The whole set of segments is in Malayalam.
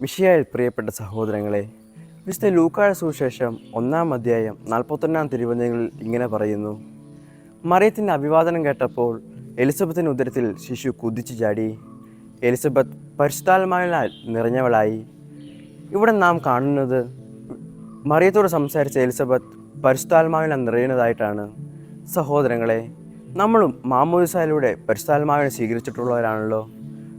മിഷിയായിൽ പ്രിയപ്പെട്ട സഹോദരങ്ങളെ വിശുദ്ധ ലൂക്കാഴ സുവിശേഷം ഒന്നാം അധ്യായം നാൽപ്പത്തൊന്നാം തിരുവചനങ്ങളിൽ ഇങ്ങനെ പറയുന്നു. മറിയത്തിന്റെ അഭിവാദനം കേട്ടപ്പോൾ എലിസബത്തിന്റെ ഉദരത്തിൽ ശിശു കുതിച്ചു ചാടി. എലിസബത്ത് പരിശുദ്ധാത്മാവിനാൽ നിറഞ്ഞവളായി. ഇവിടെ നാം കാണുന്നത് മറിയത്തോട് സംസാരിച്ച എലിസബത്ത് പരിശുദ്ധാത്മാവിനാൽ നിറയുന്നതായിട്ടാണ്. സഹോദരങ്ങളെ നമ്മളും മാമോദിസായിലൂടെ പരിശുദ്ധാത്മാവിനെ സ്വീകരിച്ചിട്ടുള്ളവരാണല്ലോ.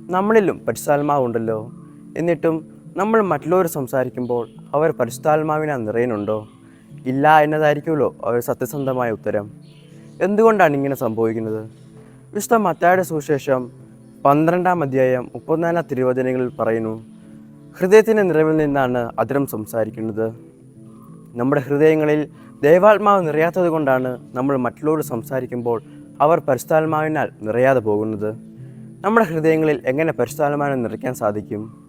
നമ്മളിലും പരിശുദ്ധാത്മാവുണ്ടല്ലോ. എന്നിട്ടും നമ്മൾ മറ്റുള്ളവർ സംസാരിക്കുമ്പോൾ അവർ പരിശുദ്ധാത്മാവിനെ നിറയുന്നുണ്ടോ? ഇല്ല എന്നതായിരിക്കുമല്ലോ അവർ സത്യസന്ധമായ ഉത്തരം. എന്തുകൊണ്ടാണ് ഇങ്ങനെ സംഭവിക്കുന്നത്? വിശുദ്ധ മത്തായുടെ സുവിശേഷം പന്ത്രണ്ടാം അധ്യായം മുപ്പത്തിനാലാം തിരുവചനങ്ങളിൽ പറയുന്നു ഹൃദയത്തിന്റെ നിറവിൽ നിന്നാണ് അതിരം സംസാരിക്കുന്നത്. നമ്മുടെ ഹൃദയങ്ങളിൽ ദൈവാത്മാവ് നിറയാത്തത് കൊണ്ടാണ് നമ്മൾ മറ്റുള്ളവരോട് സംസാരിക്കുമ്പോൾ അവർ പരിശുദ്ധാത്മാവിനാൽ നിറയാതെ പോകുന്നത്. നമ്മുടെ ഹൃദയങ്ങളിൽ എങ്ങനെ പരിശുദ്ധാത്മാവിനെ നിറയ്ക്കാൻ സാധിക്കും?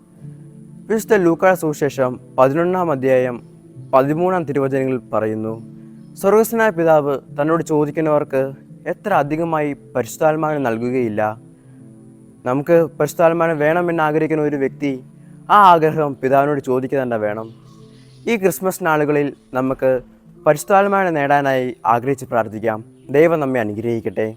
വിശുദ്ധ ലൂക്കാ സുവിശേഷം പതിനൊന്നാം അധ്യായം പതിമൂന്നാം തിരുവചനങ്ങളിൽ പറയുന്നു സ്വർഗസ്വനായ പിതാവ് തന്നോട് ചോദിക്കുന്നവർക്ക് എത്ര അധികമായി പരിശുദ്ധാത്മാവിനെ നൽകുകയില്ല? നമുക്ക് പരിശുദ്ധാത്മാവിനെ വേണമെന്ന് ആഗ്രഹിക്കുന്ന ഒരു വ്യക്തി ആ ആഗ്രഹം പിതാവിനോട് ചോദിക്കുക തന്നെ വേണം. ഈ ക്രിസ്മസ് നാളുകളിൽ നമുക്ക് പരിശുദ്ധാത്മാവിനെ നേടാനായി ആഗ്രഹിച്ച് പ്രാർത്ഥിക്കാം. ദൈവം നമ്മെ അനുഗ്രഹിക്കട്ടെ.